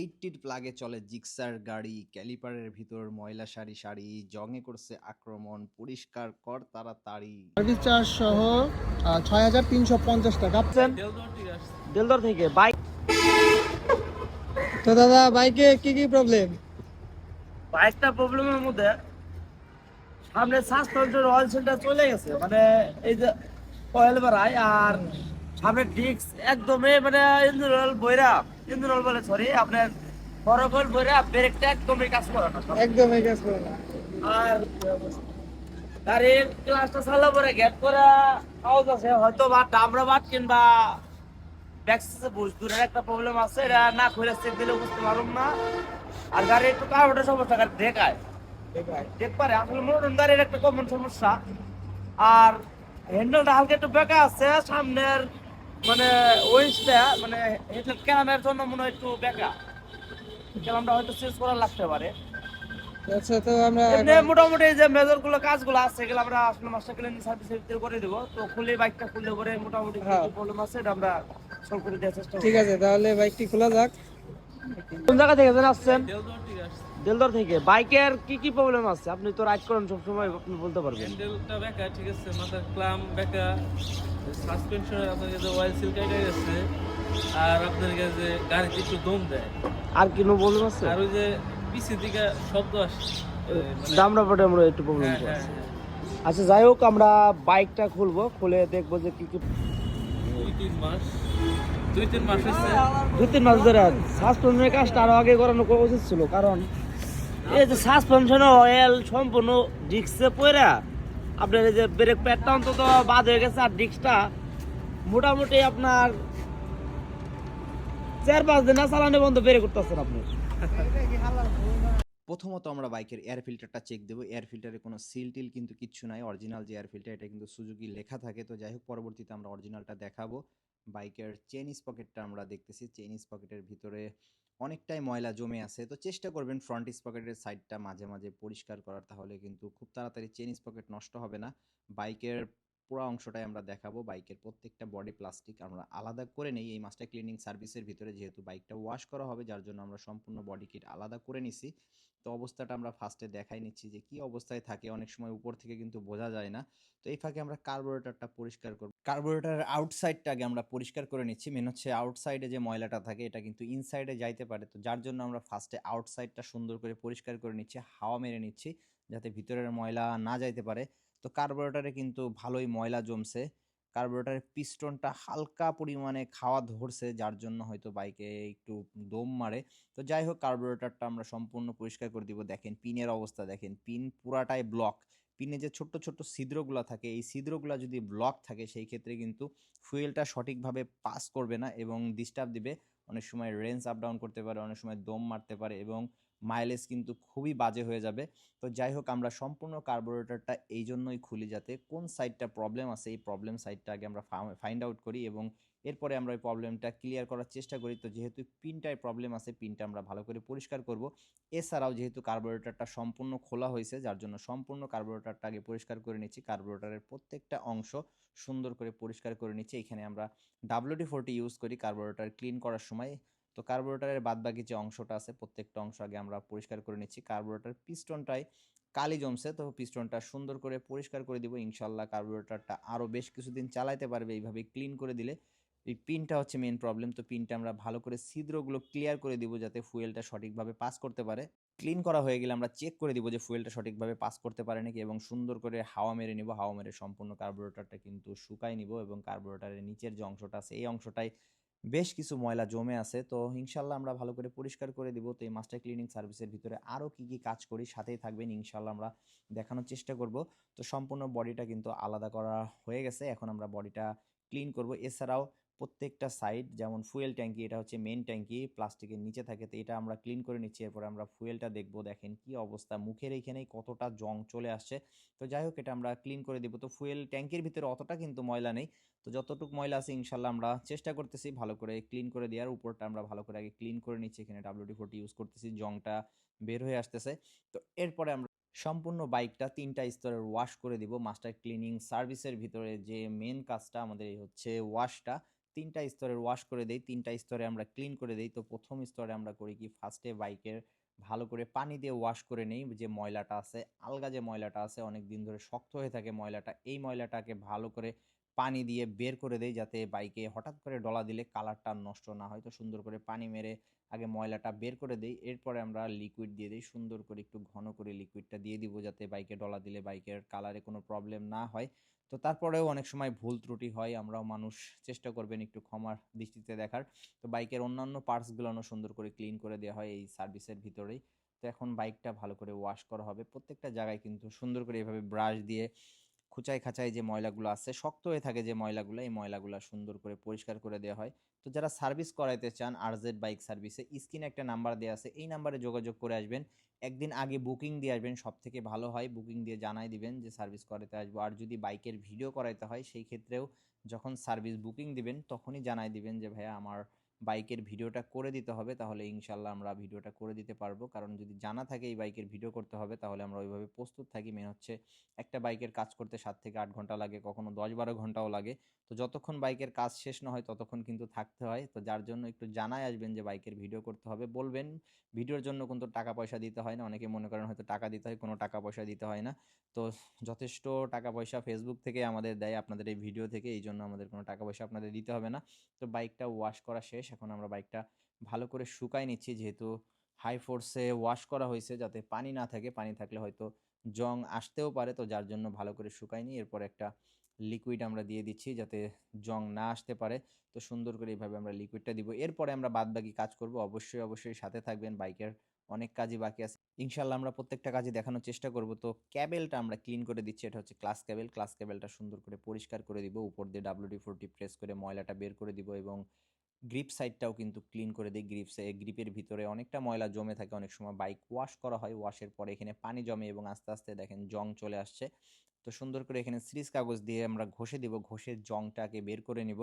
এইটটির প্লাগে চলে জিক্সার গাড়ি ক্যালিপারের ভিতর ময়লা সারি সারি জঙে করছে আক্রমণ পরিষ্কার কর তাড়াতাড়ি। সার্ভিস চার্জ সহ ছয় হাজার তিনশো পঞ্চাশ টাকা। দেলদর থেকে বাইক তো দাদা বাইকে কি কি প্রবলেম বাইকটা প্রবলেমের মধ্যে সামনে সাসপেনশন অয়েল সিলটা চলে গেছে। মানে এই যে অয়েল বাড়ায় আর সামনে ডিস্ক একদমই মানে ইঞ্জিন অয়েল বইরা ইঞ্জিন বলে সরি আপনার ফরকল বইরা ব্রেকটা একদমই কাজ করে না একদম এই কাজ করে না। আর গাড়ির ক্লাসটা চালার পরে গেট করা আওয়াজ আছে হয়তো বা ডামরা বাট কিংবা ব্যাকসেসে বুঝ দূরের একটা প্রবলেম আছে এটা না খুলে চেক দিলে বুঝতে পারলাম না। আর গাড়ি একটু কার্বোটার সমস্যা গাড়ি দেখায়। দেখ পারে আসলে মোটর গাড়ির একটা কমন সমস্যা। আর হ্যান্ডেলটা হালকা একটু বেঁকা আছে সামনের মানে ওয়েস্টটা মানে হেডলাইট ক্যামেরার জন্য মনে হয় একটু বেঁকা। ক্যামেরাটা হয়তো চেঞ্জ করা লাগতে পারে। আচ্ছা তো আমরা মোটামুটি যে মেজরগুলো কাজগুলো আছে এগুলো আমরা আসলে মাস্টার ক্লিনিং সার্ভিসের ভিতরে করে দেবো। তো খুলে বাইকটা খুললে পরে মোটামুটি হ্যাঁ। প্রবলেম আছে এটা আমরা সলভ করে দেওয়ার চেষ্টা ঠিক আছে তাহলে বাইকটি খোলা যাক। কোন জায়গা থেকে যেন আসছেন? দেলদর থেকে। বাইকের কি কি প্রবলেম আছে? আপনি তো রাইড করেন সবসময় আপনি বলতে পারবেন। হ্যান্ডেলটা বেঁকা ঠিক আছে মাথার ক্লাম বেঁকা সাসপেনশনের আপনার কাছে অয়েল সিল কেটে গেছে আর আপনার কাছে গাড়িতে একটু দম দেয়। আর কি প্রবলেম আছে? আর ওই যে পিছের দিকে শব্দ আসে মানে দামরা পটে আমরা একটু প্রবলেম হ্যাঁ হ্যাঁ আছে হ্যাঁ। আচ্ছা যাই হোক আমরা বাইকটা খুলবো খুলে দেখব যে কি কি দুই তিন মাস দুই তিন মাস হচ্ছে দুই তিন মাস ধরে সাসপেনশনের কাজটা আরও আগে করানো উচিত ছিল কারণ এই যে সাসপেনশন অয়েল সম্পূর্ণ ডিস্কে পড়া আপনার এই যে ব্রেক প্যাডটা অন্তত বাদ হয়ে গেছে আর ডিস্কটা মোটামুটি আপনার চার পাঁচ দিন না চালানো বন্ধ বেড়ে করতেছেন আপনি। প্রথমত আমরা বাইকের এয়ার ফিল্টারটা চেক দেবো। এয়ার ফিল্টারে কোনো সিল টিল কিন্তু কিচ্ছু নাই। অরিজিনাল যে এয়ার ফিল্টার এটা কিন্তু সুজুকি লেখা থাকে। তো যাই হোক, পরবর্তীতে আমরা অরিজিনালটা দেখাবো। বাইকের চেনিস পকেটটা আমরা দেখতেছি। চেন পকেটের ভিতরে অনেকটাই ময়লা জমে আছে। তো চেষ্টা করবেন ফ্রন্ট স্পকেটের সাইডটা মাঝে মাঝে পরিষ্কার করার, তাহলে কিন্তু খুব তাড়াতাড়ি চেন স্পকেট নষ্ট হবে না। বাইকের পুরো অংশটাই আমরা দেখাবো। বাইকের প্রত্যেকটা বডি প্লাস্টিক আমরা আলাদা করে নেই। এই মাস্টার ক্লিনিং সার্ভিসের ভিতরে যেহেতু বাইকটা ওয়াশ করা হবে, যার জন্য আমরা সম্পূর্ণ বডি কিট আলাদা করে নিছি। তো অবস্থাটা আমরা ফার্স্টে দেখাই নিচ্ছি যে কি অবস্থায় থাকে। অনেক সময় উপর থেকে কিন্তু বোঝা যায় না। তো এই ফাঁকে আমরা কার্বোরেটরটা পরিষ্কার করব। কার্বোরেটরের আউটসাইডটা আগে আমরা পরিষ্কার করে নিচ্ছি। মেন হচ্ছে আউটসাইডে যে ময়লাটা থাকে, এটা কিন্তু ইনসাইডে যাইতে পারে। তো যার জন্য আমরা ফার্স্টে আউটসাইডটা সুন্দর করে পরিষ্কার করে নিচ্ছি, হাওয়া মেরে নিচ্ছি, যাতে ভিতরের ময়লা না যাইতে পারে। তো কার্বোরেটরে কিন্তু ভালোই ময়লা জমছে। কার্বোরেটরের পিস্টনটা হালকা পরিমাণে খাওয়া ধরছে, যার জন্য হয়তো বাইকে একটু দম মারে। তো যাই হোক কার্বোরেটরটা আমরা সম্পূর্ণ পরিষ্কার করে দিব। দেখেন পিনের অবস্থা দেখেন পিন পুরাটাই ব্লক পিনে যে ছোট্ট ছোট্ট ছিদ্রগুলো থাকে, এই ছিদ্রগুলো যদি ব্লক থাকে, সেই ক্ষেত্রে কিন্তু ফুয়েলটা সঠিকভাবে পাস করবে না এবং ডিস্টার্ব দিবে। অনেক সময় রেঞ্জ আপ ডাউন করতে পারে, অনেক সময় দম মারতে পারে এবং মাইলেজ কিন্তু খুবই বাজে হয়ে যাবে। তো যাই হোক, আমরা সম্পূর্ণ কার্বোরেটরটা এই জন্যই খুলি যাতে কোন সাইডটা প্রবলেম আছে, এই প্রবলেম সাইডটা আগে আমরা ফাইন্ড আউট করি এবং এরপরে আমরা ওই প্রবলেমটা ক্লিয়ার করার চেষ্টা করি। তো যেহেতু পিনটায় প্রবলেম আছে, পিনটা আমরা ভালো করে পরিষ্কার করব। এছাড়াও যেহেতু কার্বোরেটরটা সম্পূর্ণ খোলা হয়েছে, যার জন্য সম্পূর্ণ কার্বোরেটরটা আগে পরিষ্কার করে নিচ্ছি। কার্বোরেটরের প্রত্যেকটা অংশ সুন্দর করে পরিষ্কার করে নিচ্ছি। এখানে আমরা ডাব্লিউডি ফোরটি ইউজ করি কার্বোরেটর ক্লিন করার সময়। তো কার্বোরেটরের বাদবাকি যে অংশটা আছে, প্রত্যেকটা অংশ আগে আমরা পরিষ্কার করে নিচ্ছি। কার্বোরেটর পিস্টনটায় কালি জমছে, তো পিস্টনটা সুন্দর করে পরিষ্কার করে দিব। ইনশাল্লাহ কার্বোরেটারটা আরও বেশ কিছুদিন চালাতে পারবে এইভাবে ক্লিন করে দিলে। এই পিনটা হচ্ছে মেন প্রবলেম তো পিনটা আমরা ভালো করে ছিদ্রগুলো ক্লিয়ার করে দিব যাতে ফুয়েলটা সঠিকভাবে পাস করতে পারে। ক্লিন করা হয়ে গেলে আমরা চেক করে দিব যে ফুয়েলটা সঠিকভাবে পাস করতে পারে নাকি এবং সুন্দর করে হাওয়া মেরে নিব। হাওয়া মেরে সম্পূর্ণ কার্বোরেটারটা কিন্তু শুকাই নিব এবং কার্বোরেটারের নিচের যে অংশটা আছে, এই অংশটাই বেশ কিছু ময়লা জমে আছে। তো ইনশাল্লাহ আমরা ভালো করে পরিষ্কার করে দিব। তো এই মাস্টার ক্লিনিং সার্ভিসের ভিতরে আরও কি কি কাজ করি সাথেই থাকবেন ইনশাল্লাহ আমরা দেখানোর চেষ্টা করব। তো সম্পূর্ণ বডিটা কিন্তু আলাদা করা হয়ে গেছে। এখন আমরা বডিটা ক্লিন করব। এছাড়াও প্রত্যেকটা সাইড যেমন ফুয়েল ট্যাঙ্কি এটা হচ্ছে মেন ট্যাঙ্কি প্লাস্টিকের নিচে থাকে, তো এটা আমরা ক্লিন করে নিচ্ছি। এরপর আমরা ফুয়েলটা দেখব, দেখেন কি অবস্থা, মুখের এইখানেই কতটা জং চলে আসছে। তো যাই হোক, এটা আমরা ক্লিন করে দিব। তো ফুয়েল ট্যাঙ্কির ভিতরে অতটা কিন্তু ময়লা নেই। তো যতটুকু ময়লা আছে, ইনশাল্লাহ আমরা চেষ্টা করতেছি ভালো করে ক্লিন করে দেওয়ার। উপরটা আমরা ভালো করে আগে ক্লিন করে নিচ্ছি। এখানে ডাব্লিউডি ফোরটি ইউজ করতেছি জংটা বের হয়ে আসতেছে। তো এরপরে আমরা সম্পূর্ণ বাইকটা তিনটা স্তরের ওয়াশ করে দিব। মাস্টার ক্লিনিং সার্ভিসের ভিতরে যে মেন কাজটা, আমাদের এই হচ্ছে ওয়াশটা তিনটা স্তরের ওয়াশ করে দেই, তিনটা স্তরে আমরা ক্লিন করে দেই। তো প্রথম স্তরে আমরা করি কি ফার্স্টে বাইকের ভালো করে পানি দিয়ে ওয়াশ করে নেই, যে ময়লাটা আছে, আলগা যে ময়লাটা আছে অনেক দিন ধরে শক্ত হয়ে থাকে ময়লাটা, এই ময়লাটাকে ভালো করে পানি দিয়ে বের করে দেই যাতে বাইকে হঠাৎ করে ডলা দিলে কালারটা নষ্ট না হয়। তো সুন্দর করে পানি মেরে আগে ময়লাটা বের করে দেই, এরপরে আমরা লিকুইড দিয়ে দিই। সুন্দর করে একটু ঘন করে লিকুইডটা দিয়ে দিব যাতে বাইকে ডলা দিলে বাইকের কালারে কোনো প্রবলেম না হয়। তো তারপরেও অনেক সময় ভুল ত্রুটি হয়, আমরাও মানুষ চেষ্টা করবেন একটু ক্ষমার দৃষ্টিতে দেখার। তো বাইকের অন্যান্য পার্টসগুলোও সুন্দর করে ক্লিন করে দেওয়া হয় এই সার্ভিসের ভিতরেই। তো এখন বাইকটা ভালো করে ওয়াশ করা হবে। প্রত্যেকটা জায়গায় কিন্তু সুন্দর করে এভাবে ব্রাশ দিয়ে খুচাই খাঁচাই যে ময়লাগুলো আছে শক্ত হয়ে থাকে যে ময়লাগুলো, এই ময়লাগুলো সুন্দর করে পরিষ্কার করে দেওয়া হয়। তো যারা সার্ভিস করাইতে চান আরজেড বাইক সার্ভিসে, স্ক্রিনে একটা নাম্বার দেওয়া আছে, এই নাম্বারে যোগাযোগ করে আসবেন। একদিন আগে বুকিং দিয়ে আসবেন সব থেকে ভালো হয় বুকিং দিয়ে জানাই দিবেন যে সার্ভিস করাতে আসব। আর যদি বাইকের ভিডিও করাইতে হয়, সেই ক্ষেত্রেও যখন সার্ভিস বুকিং দিবেন, তখনই জানাই দিবেন যে, ভাইয়া, আমার বাইকের ভিডিওটা করে দিতে হবে, তাহলে ইনশাল্লাহ আমরা ভিডিওটা করে দিতে পারব। কারণ যদি জানা থাকে এই বাইকের ভিডিও করতে হবে, তাহলে আমরা ওইভাবে প্রস্তুত থাকি। মেন হচ্ছে একটা বাইকের কাজ করতে সাত থেকে আট ঘণ্টা লাগে, কখনো দশ বারো ঘন্টাও লাগে। তো যতক্ষণ বাইকের কাজ শেষ না হয়, ততক্ষণ কিন্তু থাকতে হয়। তো যার জন্য একটু জানাই আসবেন যে বাইকের ভিডিও করতে হবে। বলবেন, ভিডিওর জন্য কিন্তু টাকা পয়সা দিতে হয় না। অনেকে মনে করেন হয়তো টাকা দিতে হয়, কোনো টাকা পয়সা দিতে হয় না। তো যথেষ্ট টাকা পয়সা ফেসবুক থেকে আমাদের দেয়, আপনাদের এই ভিডিও থেকে। এই জন্য আমাদের কোনো টাকা পয়সা আপনাদের দিতে হবে না। তো বাইকটা ওয়াশ করা শেষ। এখন আমরা বাইকটা ভালো করে শুকাই নিচ্ছি। যেহেতু হাই ফোর্সে ওয়াশ করা হয়েছে, যাতে পানি না থাকে। পানি থাকলে হয়তো জং আসতেও পারে, তো যার জন্য ভালো করে শুকাইনি এরপর একটা লিকুইড আমরা দিয়ে দিচ্ছি, যাতে জং না আসতে পারে। তো সুন্দর করে এইভাবে আমরা লিকুইডটা দিব। এরপরে আমরা বাদ বাকি কাজ করব। অবশ্যই অবশ্যই সাথে থাকবেন। বাইকের অনেক কাজই বাকি আছে। ইনশাল্লাহ আমরা প্রত্যেকটা কাজে দেখানোর চেষ্টা করব। তো ক্যাবেলটা আমরা ক্লিন করে দিচ্ছি। এটা হচ্ছে ক্লাস ক্যাবেল ক্লাস ক্যাবেলটা সুন্দর করে পরিষ্কার করে দিব। উপর দিয়ে ডাব্লিউডি ফোরটি প্রেস করে ময়লাটা বের করে দিব এবং গ্রিপ সাইডটাও কিন্তু ক্লিন করে দিই গ্রিপসে গ্রিপের ভিতরে অনেকটা ময়লা জমে থাকে অনেক সময়। বাইক ওয়াশ করা হয় ওয়াশের পরে এখানে পানি জমে এবং আস্তে আস্তে দেখেন জং চলে আসছে। তো সুন্দর করে এখানে সিরিজ কাগজ দিয়ে আমরা ঘষে দিব, ঘষে জংটাকে বের করে নিব।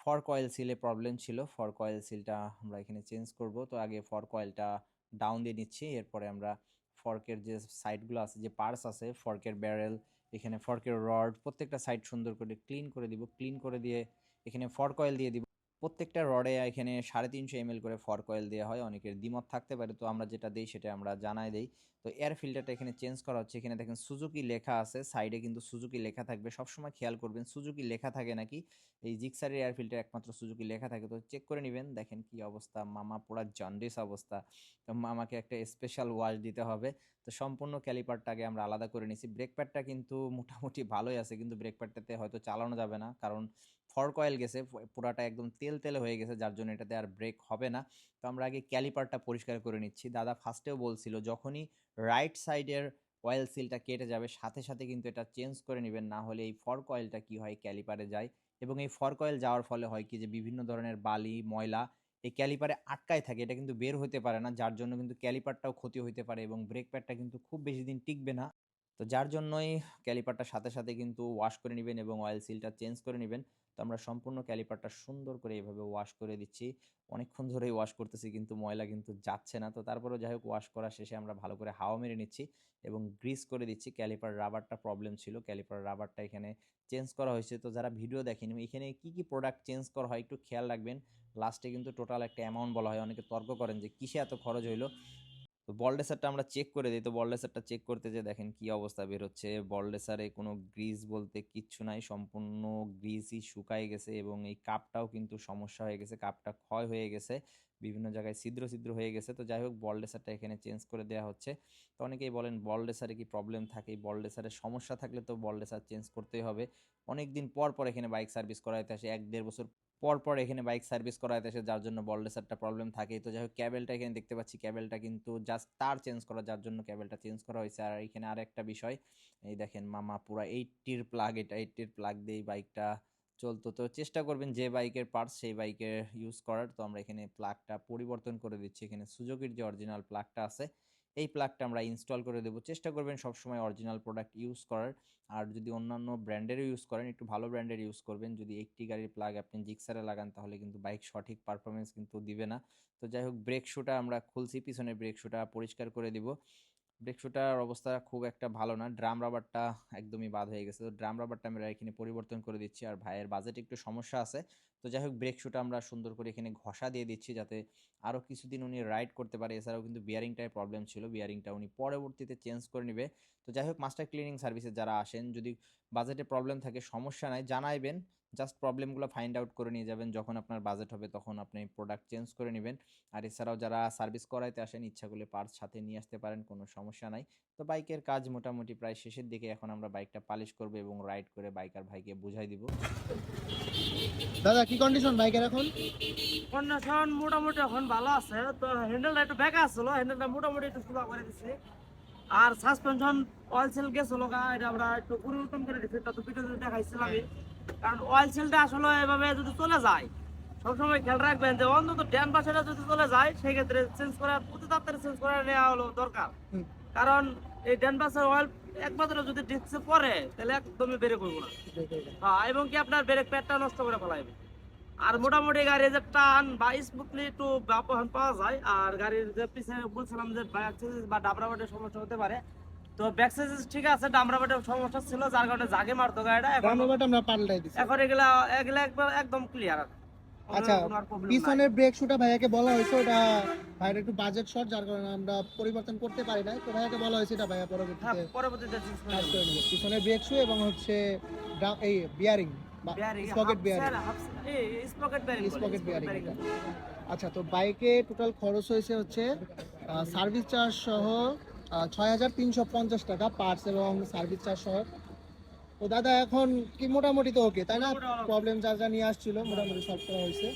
ফর কয়েল সিলে প্রবলেম ছিল ফর কয়েল সিলটা আমরা এখানে চেঞ্জ করব। তো আগে ফর কয়েলটা ডাউন দিয়ে নিচ্ছি, এরপরে আমরা ফর্কের যে সাইডগুলো আছে, যে পার্স আছে ফর্কের ব্যারেল এখানে ফর্কের রড প্রত্যেকটা সাইড সুন্দর করে ক্লিন করে দিব। ক্লিন করে দিয়ে এখানে ফর কয়েল দিয়ে দিব। প্রত্যেকটা রডে এখানে সাড়ে তিনশো এমএল করে ফর কয়েল দেওয়া হয়, অনেকের দ্বিমত থাকতে পারে। তো আমরা যেটা দিই সেটা আমরা জানাই দিই। তো এয়ার ফিল্টারটা এখানে চেঞ্জ করা হচ্ছে। এখানে দেখেন সুজুকি লেখা আছে, সাইডে কিন্তু সুজুকি লেখা থাকবে। সবসময় খেয়াল করবেন, সুজুকি লেখা থাকে নাকি? এই জিক্সারের এয়ার ফিল্টার একমাত্র সুজুকি লেখা থাকে। তো চেক করে নেবেন, দেখেন কি অবস্থা। মামা পুরা জন্ডিস অবস্থা। তো মামাকে একটা স্পেশাল ওয়াশ দিতে হবে। তো সম্পূর্ণ ক্যালিপারটাকে আমরা আলাদা করে নিছি। ব্রেক প্যাডটা কিন্তু মোটামুটি ভালোই আছে, কিন্তু ব্রেক প্যাডটাতে হয়তো চালানো যাবে না। কারণ ফর কয়েল গেছে পুরাটা একদম তেল তেল হয়ে গেছে, যার জন্য এটাতে আর ব্রেক হবে না। তো আমরা আগে ক্যালিপারটা পরিষ্কার করে নিচ্ছি। দাদা ফার্স্টেও বলছিল, যখনই রাইট সাইডের অয়েল সিলটা কেটে যাবে, সাথে সাথে কিন্তু এটা চেঞ্জ করে নেবেন, না হলে এই ফর কয়েলটা কি হয়, ক্যালিপারে যায়। এবং এই ফর কয়েল যাওয়ার ফলে হয় কি যে, বিভিন্ন ধরনের বালি, ময়লা এই ক্যালিপারে আটকায় থাকে, এটা কিন্তু বের হতে পারে না, যার জন্য কিন্তু ক্যালিপারটাও ক্ষতি হতে পারে এবং ব্রেক প্যাডটা কিন্তু খুব বেশি দিন টিকবে না। তো যার জন্যই ক্যালিপারটার সাথে সাথে কিন্তু ওয়াশ করে নেবেন এবং অয়েল সিলটা চেঞ্জ করে নেবেন। তো আমরা সম্পূর্ণ ক্যালিপারটা সুন্দর করে এইভাবে ওয়াশ করে দিচ্ছি। অনেকক্ষণ ধরেই ওয়াশ করতেছি কিন্তু ময়লা কিন্তু যাচ্ছে না। তো তারপরেও যাই হোক ওয়াশ করা শেষে আমরা ভালো করে হাওয়া মেরে নিচ্ছি এবং গ্রিস করে দিচ্ছি। ক্যালিপার রাবারটা প্রবলেম ছিল। ক্যালিপার রাবারটা এখানে চেঞ্জ করা হয়েছে। তো যারা ভিডিও দেখেনি, এখানে কি কি প্রোডাক্ট চেঞ্জ করা হয় একটু খেয়াল রাখবেন। লাস্টে কিন্তু টোটাল একটা অ্যামাউন্ট বলা হয়। অনেকে তর্ক করেন যে কিসে এত খরচ হইল? তো বল আমরা চেক করে দিই। তো বল চেক করতে যে দেখেন কি অবস্থা বের হচ্ছে। বল কোনো গ্রিজ বলতে কিচ্ছু নাই। সম্পূর্ণ গ্রিজই শুকায় গেছে এবং এই কাপটাও কিন্তু সমস্যা হয়ে গেছে। কাপটা ক্ষয় হয়ে গেছে। বিভিন্ন জায়গায় ছিদ্র ছিদ্র হয়ে গেছে। তো যাই হোক বল রেসারটা এখানে চেঞ্জ করে দেওয়া হচ্ছে। তো অনেকেই বলেন বল রেসারে কি প্রবলেম থাকে? বল রেসারে সমস্যা থাকলে তো বল রেসার চেঞ্জ করতেই হবে। অনেক দিন পর পর এখানে বাইক সার্ভিস করাইতে আসে, এক দেড় বছর পর পর এখানে বাইক সার্ভিস করাইতে আসে, যার জন্য বল রেসারটা প্রবলেম থাকে তো যাই হোক ক্যাবেলটা এখানে দেখতে পাচ্ছি ক্যাবেলটা কিন্তু জাস্ট তার চেঞ্জ করা, যার জন্য ক্যাবেলটা চেঞ্জ করা হয়েছে। আর এখানে আর একটা বিষয়, এই দেখেন মামা, পুরা এইটটির প্লাগ এটা এইটটির প্লাগ দিয়ে বাইকটা চলতো। তো চেষ্টা করবেন যে বাইকের পার্টস সেই বাইকের ইউজ করার। তো আমরা এখানে প্লাগটা পরিবর্তন করে দিচ্ছি। এখানে সুযোগের যে অরিজিনাল প্লাগটা আছে, এই প্লাগটা আমরা ইনস্টল করে দেবো। চেষ্টা করবেন সবসময় অরিজিনাল প্রোডাক্ট ইউজ করার। আর যদি অন্যান্য ব্র্যান্ডেরও ইউজ করেন, একটু ভালো ব্র্যান্ডের ইউজ করবেন। যদি একটি গাড়ির প্লাগ আপনি জিক্সারে লাগান, তাহলে কিন্তু বাইক সঠিক পারফরমেন্স কিন্তু দিবে না। তো যাই হোক ব্রেক শুটা আমরা খুলছি, পিছনের ব্রেক শুটা পরিষ্কার করে দিব। ব্রেক শুটার অবস্থা খুব একটা ভালো না। ড্রাম রাবারটা একদমই বাদ হয়ে গেছে। তো ড্রাম রাবারটা আমরা এখানে পরিবর্তন করে দিচ্ছি। আর ভাইয়ের বাজেটে একটু সমস্যা আছে। তো যাই হোক ব্রেক শুটা আমরা সুন্দর করে এখানে ঘষা দিয়ে দিচ্ছি যাতে আরও কিছুদিন উনি রাইড করতে পারে। এছাড়াও কিন্তু বিয়ারিংটায় প্রবলেম ছিল। বিয়ারিংটা উনি পরবর্তীতে চেঞ্জ করে নেবে। তো যাই হোক মাস্টার ক্লিনিং সার্ভিসে যারা আসেন, যদি বাজেটে প্রবলেম থাকে, সমস্যা নাই, জানাইবেন। জাস্ট প্রবলেমগুলো ফাইন্ড আউট করে নিয়ে যাবেন যখন আপনার বাজেট হবে তখন আপনি প্রোডাক্ট চেঞ্জ করে নেবেন। আর এছাড়াও যারা সার্ভিস করাইতে আসেন ইচ্ছা করলে পার্টস সাথে নিয়ে আসতে পারেন কোনো সমস্যা নাই। তো বাইকের কাজ মোটামুটি প্রায় শেষের দিকে এখন আমরা বাইকটা পালিশ করব এবং রাইড করে বাইকার ভাইকে বুঝাই দিব। দাদা কি কন্ডিশন বাইকের এখন? কন্ডিশন মোটামুটি এখন ভালো আছে। তো হ্যান্ডেলটা একটু বেঁকা ছিল হ্যান্ডেলটা মোটামুটি একটু সোজা করে দিচ্ছি আর সাসপেনশন অয়েল সেল গেছিল গা এটা আমরা একটু পরিবর্তন করে দিচ্ছি তা তো ভিডিও দেখাইছিলাম কারণ অয়েল সেলটা আসলে এভাবে যদি চলে যায় সবসময় খেয়াল রাখবেন যে অন্তত ড্যান পাশেটা যদি চলে যায় সেক্ষেত্রে চেঞ্জ করা অতি তাড়াতাড়ি চেঞ্জ করে নেওয়া হলো দরকার। কারণ এই ড্যান পাশের অয়েল একমাত্র যদি ডিস্কে পরে তাহলে একদমই বেড়ে করব না। হ্যাঁ এবং কি আপনার ব্রেক প্যাডটা নষ্ট করে ফেলাইবে। আর মোটামুটি গাড়ির যে টান বা স্মুথলি একটু ব্যবহার পাওয়া যায় আর গাড়ির যে পিছনে বলছিলাম যে বা ডাবরা বাটের সমস্যা হতে পারে তো ব্যাক চেঞ্জেস ঠিক আছে ডাবরা বাটের সমস্যা ছিল যার কারণে জাগে মারতো গাড়িটা এখন রান্নাবাট আমরা পাল্টাই দিচ্ছি এখন এগুলা এগুলা একবার একদম ক্লিয়ার আচ্ছা, পিছনের ব্রেক শুটা ভাইয়াকে বলা হয়েছে ওটা ভাইয়ের একটু বাজেট শর্ট যার কারণে আমরা পরিবর্তন করতে পারি না তো ভাইয়াকে বলা হয়েছে এটা ভাইয়া হ্যাঁ পরবর্তীতে পরবর্তীতে change করে নেব। পিছনের ব্রেক শু এবং হচ্ছে এই বিয়ারিং স্পকেট বিয়ারিং bearing বলে, স্পকেট বিয়ারিং। আচ্ছা তো বাইকে টোটাল খরচ হয়েছে হচ্ছে সার্ভিস চার্জ সহ ছয় হাজার তিনশো পঞ্চাশ টাকা পার্টস এবং সার্ভিস চার্জ সহ। তো দাদা এখন কি মোটামুটি তো ওকে তাই না? প্রবলেম যা যা নিয়ে আসছিল মোটামুটি সলভ করা হয়েছে।